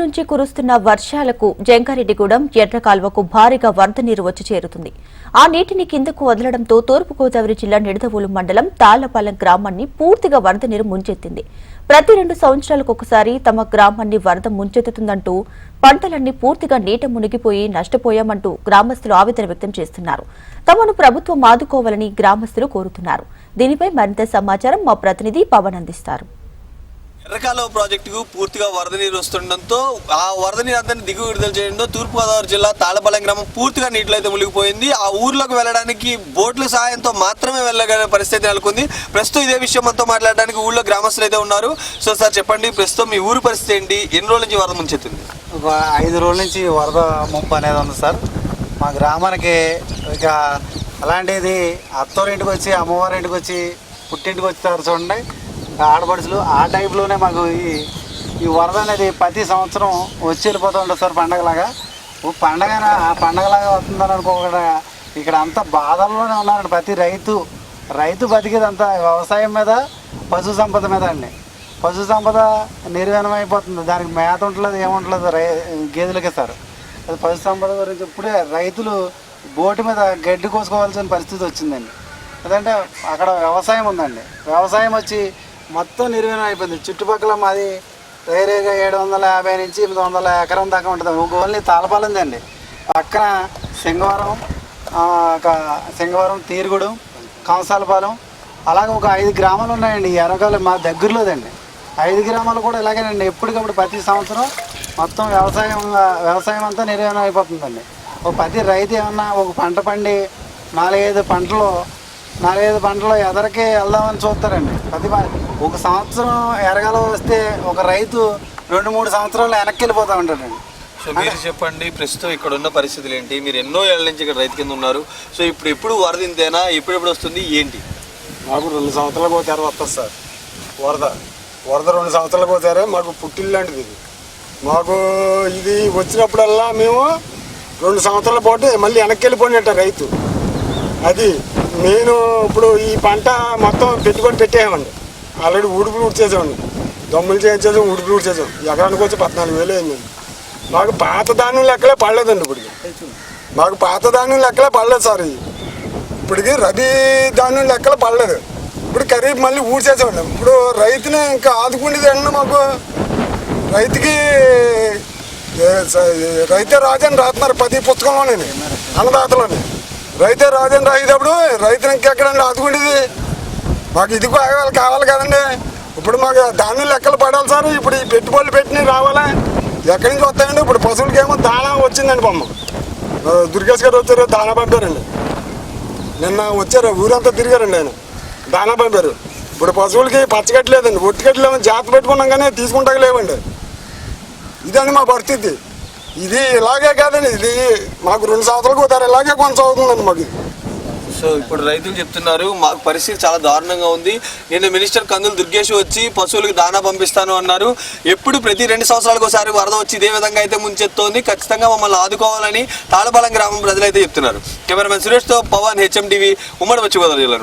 నుంచి కురుస్తున్న వర్షాలకు జంగారెడ్డిగూడెం ఎర్రకాల్వకు భారీగా వరద నీరు వచ్చి చేరుతుంది. ఆ నీటిని కిందకు వదలడంతో తూర్పుగోదావరి జిల్లా నిడదవోలు మండలం తాళ్ళపాలెం గ్రామాన్ని పూర్తిగా వరద నీరు ముంచెత్తింది. ప్రతి రెండు సంవత్సరాలకు ఒకసారి తమ గ్రామాన్ని వరద ముంచెత్తుతుందంటూ పంటలన్నీ పూర్తిగా నీట మునిగిపోయి నష్టపోయామంటూ గ్రామస్తులు ఆవేదన వ్యక్తం చేస్తున్నారు. తమను ప్రభుత్వం ఆదుకోవాలని గ్రామస్తులు కోరుతున్నారు. దీనిపై మరింత సమాచారం మా ప్రతినిధి పవన్ అందిస్తారు. ఎర్రకాలువ ప్రాజెక్టుకు పూర్తిగా వరద నీరు వస్తుండటంతో ఆ వరద నీరు అంతా దిగు విడుదల చేయడంతో తూర్పుగోదావరి జిల్లా తాళపాలెం గ్రామం పూర్తిగా నీటిలో అయితే మునిగిపోయింది. ఆ ఊర్లోకి వెళ్ళడానికి బోట్ల సహాయంతో మాత్రమే వెళ్ళగల పరిస్థితి నెలకొంది. ప్రస్తుతం ఇదే విషయం మనతో మాట్లాడడానికి ఊళ్ళో గ్రామస్తులు అయితే ఉన్నారు. సో సార్ చెప్పండి ప్రస్తుతం మీ ఊరు పరిస్థితి ఏంటి? ఎన్ని రోజుల నుంచి వరద ముంచెత్తింది? ఒక ఐదు రోజుల నుంచి వరద ముంపు అనేది ఉంది సార్. మా గ్రామానికి ఇక అలాంటిది అత్తోరింటికి వచ్చి అమ్మవారింటికి వచ్చి పుట్టింటికి వచ్చి చూడండి ఆడపడుచులు ఆ టైప్లోనే మాకు ఈ ఈ వరద అనేది ప్రతి సంవత్సరం వచ్చి వెళ్ళిపోతూ ఉంటుంది సార్ పండగలాగా. ఓ పండగ ఆ పండగలాగా వస్తుందని అనుకోకుండా ఇక్కడ అంతా బాధల్లోనే ఉన్నారండి ప్రతి రైతు. రైతు బతికేదంతా వ్యవసాయం మీద పశు సంపద మీద అండి. పశు సంపద నిర్వహణం దానికి మేత ఉండలేదు ఏముంటలేదు రై గేదెలకే సార్. అది పశు సంపద గురించి ఇప్పుడే రైతులు బోటు మీద గడ్డి కోసుకోవాల్సిన పరిస్థితి వచ్చిందండి. ఎందుకంటే అక్కడ వ్యవసాయం ఉందండి. వ్యవసాయం వచ్చి మొత్తం నిర్వహణం అయిపోయింది. చుట్టుపక్కల మాది రేరేగా ఏడు వందల యాభై నుంచి ఎనిమిది వందల ఎకరం దాకా ఉంటుంది. ఒక ఓన్లీ తాళపాలిందండి పక్కన సింగవరం ఒక సింగవరం తీరుగుడు కంసాలపాలెం అలాగే ఒక ఐదు గ్రామాలు ఉన్నాయండి. ఈ మా దగ్గరలోదండి. ఐదు గ్రామాలు కూడా ఇలాగేనండి. ఎప్పటికప్పుడు ప్రతి సంవత్సరం మొత్తం వ్యవసాయం వ్యవసాయం అంతా నిర్వహణ అయిపోతుందండి. ఒక ప్రతి రైతు ఏమన్నా ఒక పంట పండి నాలుగైదు పంటలు నాలుగైదు పంటలు ఎదరికి వెళ్దామని చూస్తారండి. ప్రతి ఒక సంవత్సరం ఎరగాల వస్తే ఒక రైతు రెండు మూడు సంవత్సరాలు వెనక్కి వెళ్ళిపోతూ ఉంటాడండి. సో మీరు చెప్పండి ప్రస్తుతం ఇక్కడ ఉన్న పరిస్థితులు ఏంటి మీరు ఎన్నో ఏళ్ళ నుంచి ఇక్కడ రైతు కింద ఉన్నారు. సో ఇప్పుడు ఎప్పుడు వరద ఇంతేనా? ఎప్పుడెప్పుడు వస్తుంది? ఏంటి? మాకు రెండు సంవత్సరాలకు ఒకసారి వస్తుంది సార్. వరద. వరద రెండు సంవత్సరాలకు ఒకసారి మాకు పుట్టిల్లు లాంటిది ఇది. మాకు ఇది వచ్చినప్పుడల్లా మేము రెండు సంవత్సరాల పాటు మళ్ళీ వెనక్కి వెళ్ళిపోయినట్ట రైతు. అది నేను ఇప్పుడు ఈ పంట మొత్తం పెట్టుకొని పెట్టేయమండి. ఆల్రెడీ ఉడుపులు ఉడిచేసామండి దమ్ములు చేయించేసాం ఉడుపులు ఉడిచేసాం ఎకరానికి వచ్చి పద్నాలుగు వేలు అయింది. మాకు పాత ధాన్యం లెక్కలే పడలేదండి ఇప్పటికి. మాకు పాత ధాన్యం లెక్కలే పడలేదు సార్ ఇది. ఇప్పటికి రబీ ధాన్యం లెక్కలు పడలేదు. ఇప్పుడు ఖరీఫ్ మళ్ళీ ఊడ్చేసామండి ఇప్పుడు రైతుని ఇంకా ఆదుకునేది అండి మాకు రైతుకి రైతే రాజని రాస్తున్నారు ప్రతి పుస్తకంలోనే అన్నదాతలోనే. రైతే రాజని రాసేటప్పుడు రైతు ఇంకెక్కడండి ఆదుకునేది మాకు ఇది కావాలి కావాలి కదండి. ఇప్పుడు మాకు ధాన్యం లెక్కలు పడాలి సార్. ఇప్పుడు ఈ పెట్టుబడులు పెట్టినవి రావాలా? ఎక్కడి నుంచి వస్తాయండి? ఇప్పుడు పశువులకి ఏమో దాణా వచ్చిందండి బొమ్మ. దుర్గేష్ గారు వచ్చారు దానా పంపారండి. నిన్న వచ్చారు ఊరంతా తిరిగారండి ఆయన. దానా పంపారు. ఇప్పుడు పశువులకి పచ్చగట్లేదండి ఒట్టిగట్లేమో జాగ్రత్త పెట్టుకున్నాం కానీ తీసుకుంటా లేవండి. ఇదండి మా పరిస్థితి. ఇది ఇలాగే కాదండి ఇది మాకు రెండు సంవత్సరాలకు పోతారు ఇలాగే కొనసాగుతుందండి మాకు సో ఇప్పుడు రైతులు చెప్తున్నారు మాకు పరిస్థితి చాలా దారుణంగా ఉంది. నేను మినిస్టర్ కందులు దుర్గేష్ వచ్చి పశువులకు దానా పంపిస్తాను అన్నారు. ఎప్పుడు ప్రతి రెండు సంవత్సరాలకు ఒకసారి వరద వచ్చి ఇదే విధంగా అయితే ముంచెత్తోంది. ఖచ్చితంగా మమ్మల్ని ఆదుకోవాలని తాళపాలెం గ్రామం ప్రజలైతే చెప్తున్నారు. కెమెరామెన్ సురేష్తో పవన్ హెచ్ఎం టీవీ ఉమ్మడి వచ్చి జిల్లా